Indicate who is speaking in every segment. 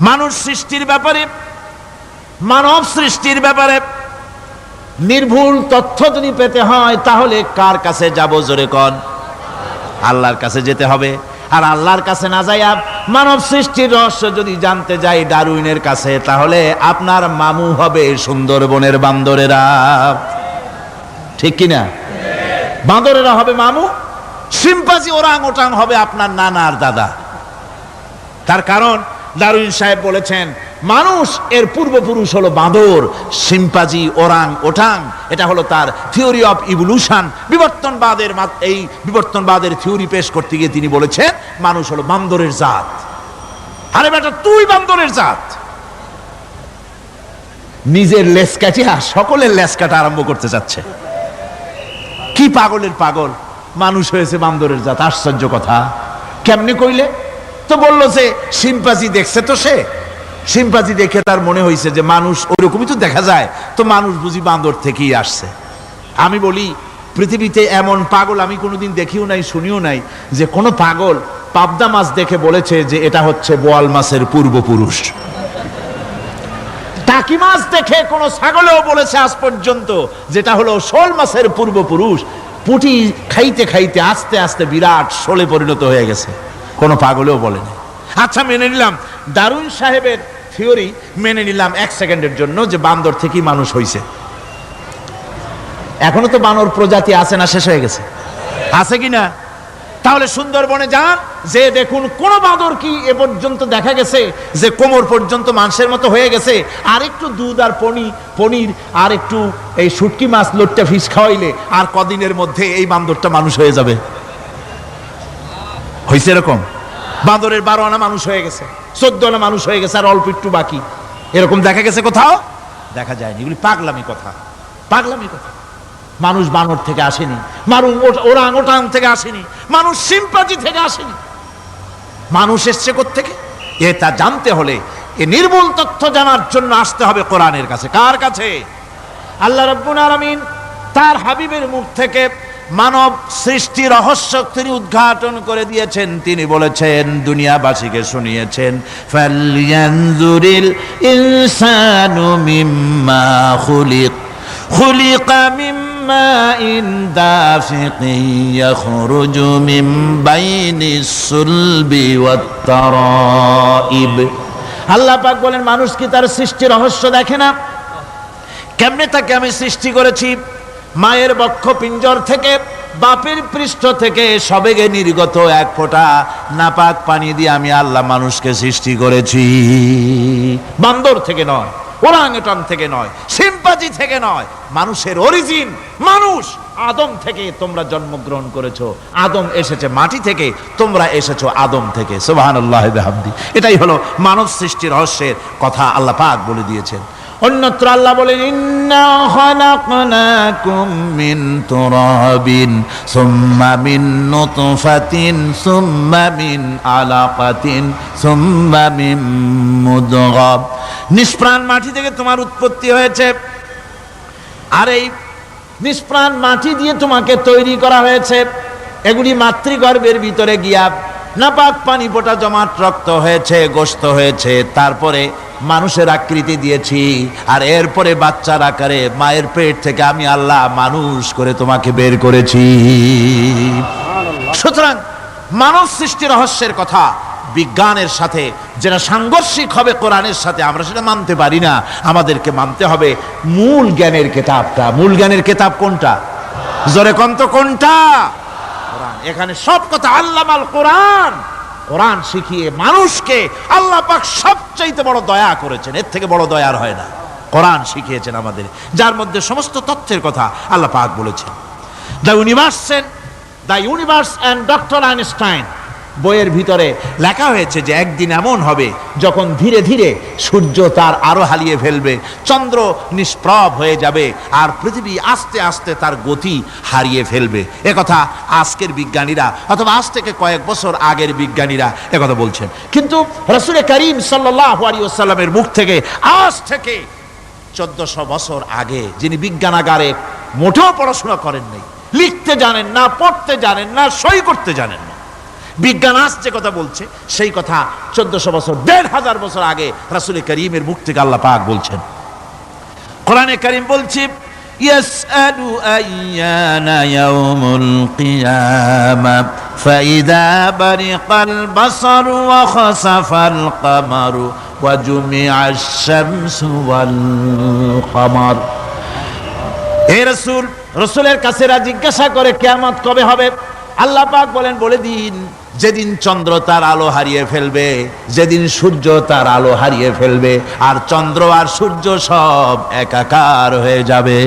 Speaker 1: মানুষ সৃষ্টির ব্যাপারে, মানব সৃষ্টির ব্যাপারে নির্ভুল তথ্য যদি পেতে হয়, তাহলে কার কাছে যাব জোরে কন? আল্লাহর কাছে যেতে হবে। আর আল্লাহর কাছে না যাইয়া মানব সৃষ্টির রহস্য যদি জানতে যাই ডারুইনের কাছে, তাহলে আপনার মামু হবে সুন্দরবনের বান্দরেরা। ঠিক কিনা? বান্দরেরা হবে মামু সিম্পাজি ওরাং ওটাং হবে আপনার নানা আর দাদা। তার কারণ দারুইন সাহেব বলেছেন, মানুষ এর পূর্বপুরুষ হলো বাঁদর সিম্পাজি ওরাং ওটাং এটা হলো তার থিওরি অফ ইভলিউশন বিবর্তনবাদের এই বিবর্তনবাদের থিওরি পেশ করতে গিয়ে তিনি বলেছেন, মানুষ হলো বান্দরের জাত। আরে বেটা, তুই বান্দরের জাত। নিজের লেস কাটিয়া সকলের লেস কাটা আরম্ভ করতে যাচ্ছে। কি পাগলের পাগল? মানুষ হয়েছে বান্দরের জাত, আশ্চর্য কথা। কেমনে কইলে? তো বলল যে সিম্পাজি দেখছে তো সে? সিম্পাজি দেখে তার মনে হয়েছে যে, মানুষ ওরকমই তো দেখা যায়। তো মানুষ বুঝি বান্দর থেকেই আসছে। আমি বলি, পৃথিবীতে এমন পাগল আমি কোনোদিন দেখিও নাই, শুনিও নাই যে কোনো পাগল পাবদা মাছ দেখে বলেছে যে, এটা হচ্ছে বোয়াল মাছের পূর্বপুরুষ। টাকি মাছ দেখে কোন ছাগলেও বলেছে আজ পর্যন্ত যেটা হলো শোল মাছের পূর্বপুরুষ। পুটি খাইতে খাইতে আস্তে আস্তে বিরাট শোলে পরিণত হয়ে গেছে। কোনো পাগলেও বলেনি। আচ্ছা মেনে নিলাম। দারুণ সাহেবের থিওরি মেনে নিলাম এক সেকেন্ডের জন্য যে বান্দর থেকেই মানুষ হইছে। এখনও তো বানর প্রজাতি আছে না, শেষ হয়ে গেছে। আছে কি না? তাহলে সুন্দরবনে যান, যে দেখুন কোন বাঁদর কি এ পর্যন্ত দেখা গেছে, যে কোমর পর্যন্ত মানুষের মতো হয়ে গেছে, আর একটু দুধ আর পনি, পনির আর একটু এই শুটকি মাছ, লোটটা ফিস খাওয়াইলে আর কদিনের মধ্যে এই বান্দরটা মানুষ হয়ে যাবে। হয়েছে এরকম? বাঁদরের বারো আনা মানুষ হয়ে গেছে, চোদ্দ আনা মানুষ হয়ে গেছে, আর অল্প একটু বাকি। এরকম দেখা গেছে কোথাও? দেখা যায়নি। এগুলি পাগলামি কথা। পাগলামি কথা। মানুষ বানর থেকে আসেনি। মানুষ ওরাং ওটাং থেকে আসেনি। মানুষ সিম্পাজি থেকে আসেনি। মানুষ এসছে থেকে এ তা জানতে হলে, এ নির্মূল তথ্য জানার জন্য আসতে হবে কোরআনের কাছে। কার কাছে? আল্লাহ রব্বুল আলামিন তার হাবিবের মুখ থেকে মানব সৃষ্টি রহস্য তিনি উদ্ঘাটন করে দিয়েছেন। তিনি বলেছেন, দুনিয়াবাসীকে শুনিয়েছেন ফালিয়ানজুরিল ইনসানু মিম্মা খুলিক, খুলিকা মিম্মা ইন দাফিকিন ইয়াখরুজু মিন বাইনিস সুলবি ওয়াত তারাইব আল্লাহ পাক বলেন, মানুষ কি তার সৃষ্টি রহস্য দেখে না? কেমনে তাকে আমি সৃষ্টি করেছি? মায়ের বক্ষ পিঞ্জর থেকে, বাপের পৃষ্ঠ থেকে সবেগে নির্গত এক ফোঁটা নাপাক পানি দিয়ে আমি আল্লাহ মানুষকে সৃষ্টি করেছি। বান্দর থেকে নয় ওরাংটং থেকে নয় সিম্পাজি থেকে নয়, মানুষের অরিজিন মানুষ আদম থেকে তোমরা জন্মগ্রহণ করেছ। আদম এসেছে মাটি থেকে, তোমরা এসেছ আদম থেকে। সুবহানাল্লাহ, বিহামদি। এটাই হলো মানব সৃষ্টি রহস্যের কথা আল্লাহ পাক বলে দিয়েছেন। অন্যত্র আল্লাহ বলেন, ইন্না মিন তুরাবিন, সুম্মা মিন নুতফাতিন, সুম্মা মিন আলাকাতিন, সুম্মা মিন নিষ্প্রাণ মাটি থেকে তোমার উৎপত্তি হয়েছে। আর এই নিষ্প্রাণ মাটি দিয়ে তোমাকে তৈরি করা হয়েছে। এগুলি মাতৃগর্ভের ভিতরে গিয়া নাপাক পানি ফোটা জমাট রক্ত হয়েছে, গোস্ত হয়েছে। তারপরে মানুষের আকৃতি দিয়েছি। আর এরপরে বাচ্চার আকারে মায়ের পেট থেকে আমি আল্লাহ মানুষ করে তোমাকে বের করেছি। সুতরাং মানব সৃষ্টি রহস্যের কথা বিজ্ঞানের সাথে যেটা সাংঘর্ষিক হবে কোরআনের সাথে আমরা সেটা মানতে পারি না। আমাদেরকে মানতে হবে মূল জ্ঞানের কেতাবটা। মূল জ্ঞানের কেতাব কোনটা? জোরে কন্ত কোনটা? কোরআন। এখানে সব কথা আল্লামাল কোরআন। কোরআন শিখিয়ে মানুষকে আল্লাহ পাক সবচাইতে বড় দয়া করেছেন। এর থেকে বড় দয়ার হয় না। কোরআন শিখিয়েছেন আমাদের। যার মধ্যে সমস্ত তথ্যের কথা আল্লাহ পাক বলেছেন। The universe the universe and doctor Einstein বইয়ের ভিতরে লেখা হয়েছে যে একদিন এমন হবে, যখন ধীরে ধীরে সূর্য তার আরও হারিয়ে ফেলবে, চন্দ্র নিষ্প্রভ হয়ে যাবে, আর পৃথিবী আস্তে আস্তে তার গতি হারিয়ে ফেলবে। একথা আজকের বিজ্ঞানীরা, অথবা আজ থেকে কয়েক বছর আগের বিজ্ঞানীরা একথা বলছেন। কিন্তু রসুলের করিম সাল্লাহ আলিয়াল্লামের মুখ থেকে আজ থেকে চোদ্দশো বছর আগে যিনি বিজ্ঞানাগারে মোটেও পড়াশোনা করেন নাই লিখতে জানেন না, পড়তে জানেন না, সই করতে জানেন বিজ্ঞান আজ যে কথা বলছে সেই কথা চোদ্দশো বছর দেড় হাজার বছর আগে রাসুল করিমের মুখ থেকে আল্লাহ পাক বলছেন কোরআনে করিম বলছি يسأل أيان يوم القيامة فإذا برق البصر وخسف القمر وجمع الشمس والقمر হে রসুল রসুলের কাছে এরা জিজ্ঞাসা করে কেয়ামত কবে হবে আল্লাহ পাক বলেন বলে দিন যেদিন চন্দ্র তার আলো হারিয়ে ফেলবে, যেদিন সূর্য তার আলো হারিয়ে ফেলবে, আর চন্দ্র আর সূর্য সব একাকার হয়ে যাবে।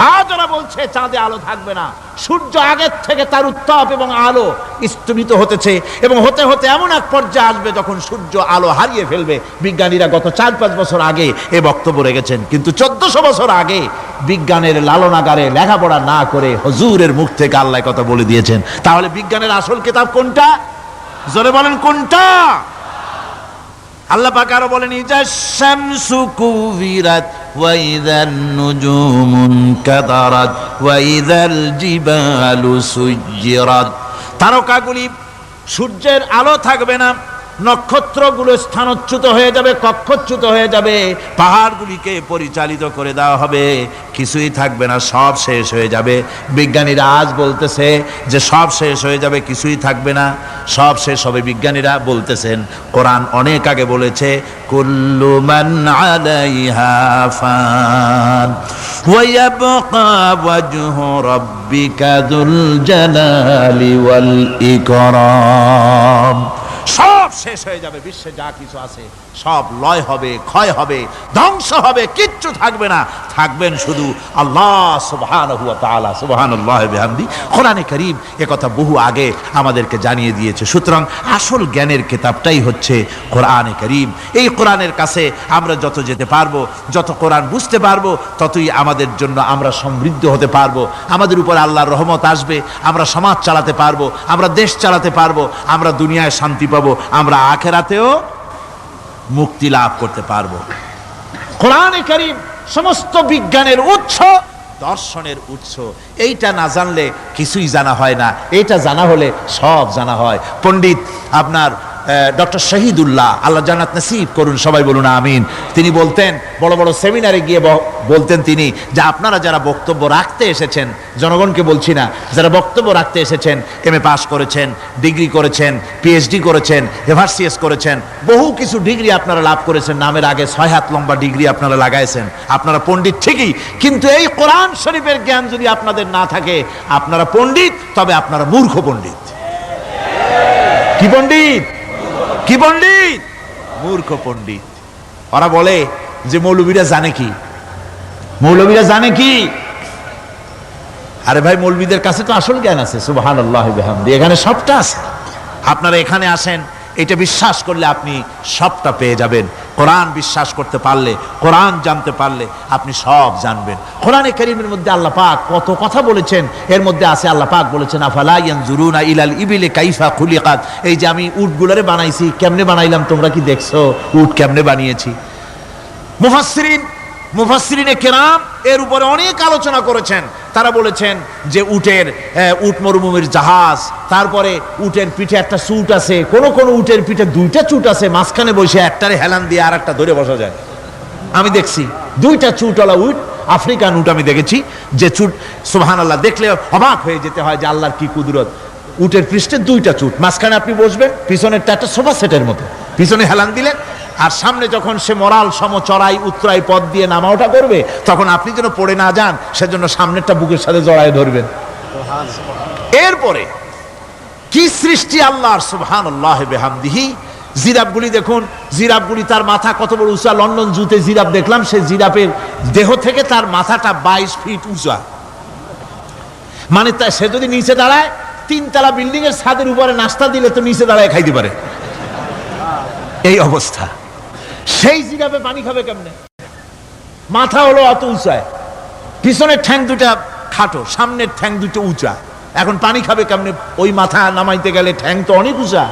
Speaker 1: হাজারা বলছে, চাঁদে আলো থাকবে না। সূর্য আগের থেকে তার উত্তাপ এবং আলো স্তমিত হতেছে এবং হতে হতে এমন এক পর্যায়ে আসবে যখন সূর্য আলো হারিয়ে ফেলবে। বিজ্ঞানীরা গত চার পাঁচ বছর আগে এ বক্তব্য রেখেছেন, কিন্তু চোদ্দশো বছর আগে বিজ্ঞানের লালনাগারে লেখাপড়া না করে হজুরের মুখ থেকে আল্লাহ কথা বলে দিয়েছেন। তাহলে বিজ্ঞানের আসল কিতাব কোনটা? জোরে বলেন, কোনটা? আল্লাহ পাক আরও বলেন, ইজা শামসু কুবিরাত ওয়া ইযান নুজুমুন কাদারাত ওয়া ইযাল জিবালু সুজ্জিরাত। তারকাগুলি সূর্যের আলো থাকবে না নক্ষত্রগুলো স্থানচ্যুত হয়ে যাবে, কক্ষচ্যুত হয়ে যাবে, পাহাড়গুলিকে পরিচালিত করে দেওয়া হবে। কিছুই থাকবে না, সব শেষ হয়ে যাবে। বিজ্ঞানীরা আজ বলতেছে যে সব শেষ হয়ে যাবে, কিছুই থাকবে না, সব শেষ হবে, বিজ্ঞানীরা বলতেছেন। কোরআন অনেক আগে বলেছে, কুল্লু মান আলাইহা ফান, ওয়ায়াবকা ওয়াজহু রাব্বিকা যুল জালালি ওয়াল ইকরাম। সব শেষ হয়ে যাবে, বিশ্বে যা কিছু আছে সব লয় হবে, ক্ষয় হবে, ধ্বংস হবে, কিচ্ছু থাকবে না। থাকবেন শুধু আল্লাহ সুবহানাহু ওয়া তাআলা, সুবহানাল্লাহি বিহামদি। কোরআনে কারীম এ কথা বহু আগে আমাদেরকে জানিয়ে দিয়েছে। সুতরাং আসল জ্ঞানের কিতাবটাই হচ্ছে কোরআনে কারীম। এই কোরআনের কাছে আমরা যত যেতে পারব, যত কোরআন বুঝতে পারব, ততই আমাদের জন্য আমরা সমৃদ্ধ হতে পারব। আমাদের উপর আল্লাহর রহমত আসবে, আমরা সমাজ চালাতে পারব, আমরা দেশ চালাতে পারব, আমরা দুনিয়ায় শান্তি পাবো, আমরা আখেরাতেও মুক্তি লাভ করতে পারব। কোরআনে করিম সমস্ত বিজ্ঞানের উৎস, দর্শনের উৎস। এইটা না জানলে কিছুই জানা হয় না। এটা জানা হলে সব জানা হয়। পণ্ডিত আপনার ডক্টর শহীদুল্লাহ, আল্লাহ জান্নাত নসিব করুন, সবাই বলুন আমিন। তিনি বলতেন, বড় বড় সেমিনারে গিয়ে বলতেন তিনি যে আপনারা যারা বক্তব্য রাখতে এসেছেন, জনগণকে বলছি না, যারা বক্তব্য রাখতে এসেছেন, এম এ পাস করেছেন, ডিগ্রি করেছেন, পিএইচডি করেছেন এভারসিএস করেছেন, বহু কিছু ডিগ্রি আপনারা লাভ করেছেন, নামের আগে ছয় হাত লম্বা ডিগ্রি আপনারা লাগাইছেন। আপনারা পণ্ডিত ঠিকই, কিন্তু এই কোরআন শরীফের জ্ঞান যদি আপনাদের না থাকে, আপনারা পণ্ডিত, তবে আপনারা মূর্খ পণ্ডিত। কি পণ্ডিত? কি পন্ডিত মূর্খ পন্ডিত ওরা বলে যে মৌলবীরা জানে কি। মৌলবীরা জানে কি? আরে ভাই, মৌলবীদের কাছে তো আসল জ্ঞান আছে সুবাহ আল্লাহ এখানে সবটা আছে। আপনারা এখানে আসেন এটা বিশ্বাস করলে আপনি সবটা পেয়ে যাবেন। কোরআন বিশ্বাস করতে পারলে, কোরআন জানতে পারলে আপনি সব জানবেন। কোরআনে করিমের মধ্যে আল্লাহ পাক কত কথা বলেছেন, এর মধ্যে আছে আল্লাহ পাক বলেছেন, আফালা ইয়ানজুরুনা ইলাল ইবিলে কাইফা খুলিকাত? এই যে আমি উটগুলারে বানাইছি, কেমনে বানাইলাম তোমরা কি দেখছ? উট কেমনে বানিয়েছি? মুফাসসিরিন মুফাসসিরিনে কেরাম এর উপরে অনেক আলোচনা করেছেন। তারা বলেছেন যে উটের উট মরুভূমির জাহাজ, তারপরে উটের পিঠে একটা চুট আছে, কোন কোন উটের পিঠে দুইটা চুট আছে, মাঝখানে বসে একটারে হেলান দিয়ে আর একটা ধরে বসা যায়। আমি দেখছি দুইটা চুটওয়ালা উট, আফ্রিকান উট আমি দেখেছি, যে চুট সোহান আল্লাহ দেখলে অবাক হয়ে যেতে হয় যে আল্লাহর কি কুদরত। উটের পৃষ্ঠে দুইটা চুট, মাঝখানে আপনি বসবেন, পিছনেরটা একটা সোফা সেটের মতো। পিছনে হেলান দিলেন আর সামনে যখন সে মরাল সম চড়াই উত্তরাই পথ দিয়ে নামা ওঠা করবে, তখন আপনি যেন পড়ে না যান, সেজন্য সামনেরটা বুকের সাথে জড়ায় ধরবেন। এরপরে, কি সৃষ্টি আল্লাহর? সুবহান আল্লাহ বেহামদিহি। জিরাফগুলি দেখুন, জিরাফগুলি তার মাথা কত বড় উঁচা, লন্ডন জুতে জিরাফ দেখলাম সে জিরাফের দেহ থেকে তার মাথাটা বাইশ ফিট উঁচা। মানে তা সে যদি নিচে দাঁড়ায়, তিনতলা বিল্ডিং এর ছাদের উপরে নাস্তা দিলে তো নিচে দাঁড়ায় খাইতে পারে। এই অবস্থা। সেই জিরাফে পানি খাবে কেমনে? মাথা হলো অত উঁচায় পিছনের ঠ্যাং দুটা খাটো, সামনের ঠ্যাং দুটো উঁচা। এখন পানি খাবে কেমনে? ওই মাথা নামাইতে গেলে ঠ্যাং তো অনেক উঁচা।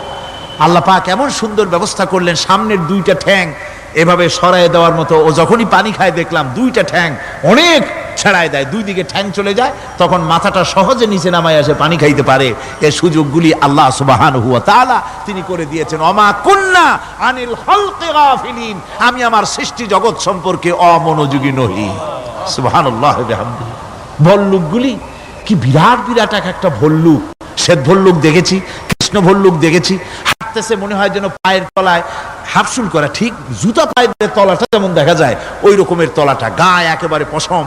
Speaker 1: আল্লাহ পাক এমন সুন্দর ব্যবস্থা করলেন, সামনের দুইটা ঠ্যাং এভাবে সরায় দেওয়ার মতো। ও যখনই পানি খায় দেখলাম দুইটা ঠ্যাং অনেক ছেড়ায় দেয়, দুই দিকে ঠ্যাং চলে যায়, তখন মাথাটা সহজে নিচে নামায় আসে, পানি খাইতে পারে। এ সুযোগগুলি আল্লাহ সুবাহান হুয়া তাআলা তিনি করে দিয়েছেন। অমা কুন্না আনিল হলকে গাফিলিন। আমি আমার সৃষ্টি জগৎ সম্পর্কে অমনোযোগী নহি। বিহামদিহি। ভল্লুকগুলি কি বিরাট বিরাট এক একটা ভল্লুক। শ্বেত ভল্লুক দেখেছি, কৃষ্ণ ভল্লুক দেখেছি। হাঁটতেছে মনে হয় যেন পায়ের তলায় হাফসুল করা, ঠিক জুতা পায়ের তলাটা যেমন দেখা যায়, ওই রকমের তলাটা, গায়ে একেবারে পশম।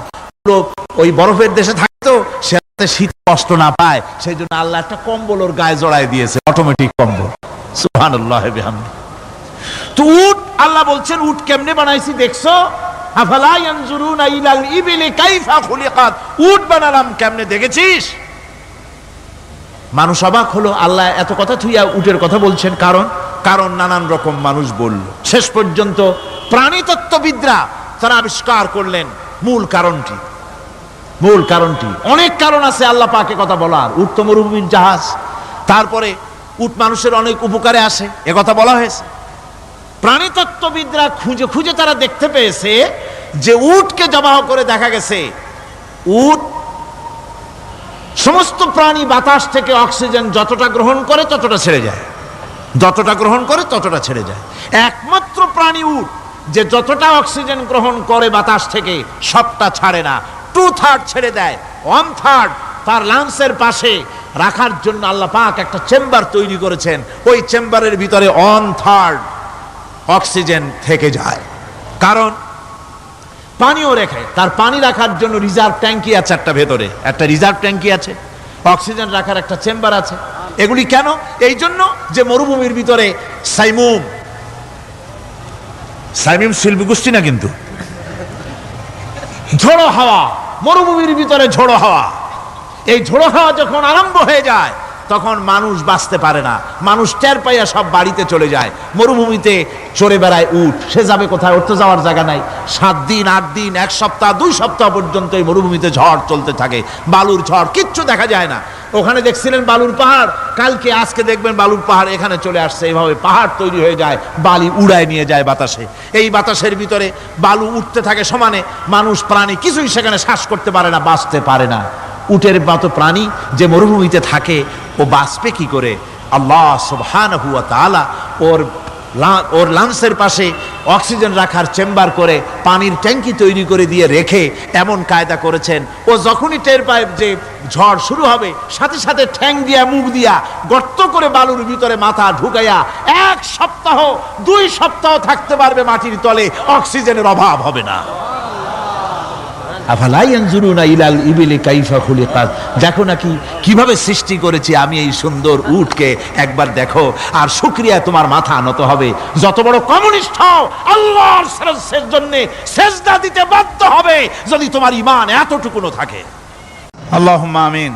Speaker 1: লোক ওই বরফের দেশে থাকতো সে শীত কষ্ট না পায়। সেই জন্য আল্লাহ একটা কম্বল ওর গায়ে জড়ায় দিয়েছে অটোমেটিক কম্বল। বিহামদিহি তো উট, আল্লাহ বলছেন, উট কেমনে বানাইছি দেখছ? উট বানালাম কেমনে দেখেছিস? মানুষ অবাক হলো, আল্লাহ এত কথা থুইয়া উটের কথা বলছেন। কারণ কারণ নানান রকম মানুষ বলল। শেষ পর্যন্ত প্রাণীতত্ত্ববিদরা তারা আবিষ্কার করলেন, মূল কারণটি। মূল কারণটি। অনেক কারণ আছে আল্লাহ পাকে কথা বলার। উট তো মরুভূমির জাহাজ। তারপরে উট মানুষের অনেক উপকারে আসে। কথা বলা হয়েছে। প্রাণীতত্ত্ববিদরা খুঁজে খুঁজে তারা দেখতে পেয়েছে যে উটকে জবাহ করে দেখা গেছে, উট সমস্ত প্রাণী বাতাস থেকে অক্সিজেন যতটা গ্রহণ করে ততটা ছেড়ে যায়। যতটা গ্রহণ করে ততটা ছেড়ে যায়। একমাত্র প্রাণী উট যে যতটা অক্সিজেন গ্রহণ করে বাতাস থেকে সবটা ছাড়ে না। টু থার্ড ছেড়ে দেয় ওয়ান থার্ড তার লাংসের পাশে রাখার জন্য আল্লাহ পাক একটা চেম্বার তৈরি করেছেন। ওই চেম্বারের ভিতরে ওয়ান থার্ড অক্সিজেন থেকে যায়। কারণ পানিও রেখে, তার পানি রাখার জন্য রিজার্ভ ট্যাঙ্কি আছে একটা ভেতরে। একটা রিজার্ভ ট্যাঙ্কি আছে অক্সিজেন রাখার একটা চেম্বার আছে। এগুলি কেন? এই জন্য যে মরুভূমির ভিতরে সাইমুম, সাইমিম শিল্পী গোষ্ঠী না কিন্তু? ঝোড়ো হাওয়া। মরুভূমির ভিতরে ঝোড়ো হাওয়া। এই ঝোড়ো হাওয়া যখন আরম্ভ হয়ে যায়, তখন মানুষ বাঁচতে পারে না। মানুষ টের পাইয়া সব বাড়িতে চলে যায়। মরুভূমিতে চড়ে বেড়ায় উঠ সে যাবে কোথায়? উঠতে যাওয়ার জায়গা নাই। সাত দিন, আট দিন, এক সপ্তাহ, দুই সপ্তাহ পর্যন্ত এই মরুভূমিতে ঝড় চলতে থাকে। বালুর ঝড়, কিচ্ছু দেখা যায় না। ওখানে দেখছিলেন বালুর পাহাড়। কালকে, আজকে দেখবেন বালুর পাহাড় এখানে চলে আসছে। এইভাবে পাহাড় তৈরি হয়ে যায়, বালি উড়ায় নিয়ে যায় বাতাসে। এই বাতাসের ভিতরে বালু উঠতে থাকে সমানে, মানুষ, প্রাণী কিছুই সেখানে শ্বাস করতে পারে না, বাঁচতে পারে না। উটের মতো প্রাণী যে মরুভূমিতে থাকে, ও বাঁচবে কি করে? আল্লাহ সুবহানাহু ওয়া তাআলা ওর ওর লাংসের পাশে অক্সিজেন রাখার চেম্বার করে পানির ট্যাঙ্কি তৈরি করে দিয়ে রেখে এমন কায়দা করেছেন। ও যখনই টের পায় যে ঝড় শুরু হবে, সাথে সাথে ঠ্যাং দিয়া, মুখ দিয়া, গর্ত করে বালুর ভিতরে মাথা ঢুকাইয়া এক সপ্তাহ, দুই সপ্তাহ থাকতে পারবে মাটির তলে, অক্সিজেনের অভাব হবে না। দেখো নাকি, কীভাবে সৃষ্টি করেছি আমি এই সুন্দর উঠকে একবার দেখো, আর শুকরিয়া তোমার মাথা আনত হবে। যত বড় কমিউনিস্ট হও আল্লাহর জন্য দিতে বাধ্য হবে, যদি তোমার ইমান এতটুকুনো থাকে। আল্লাহ আমিন।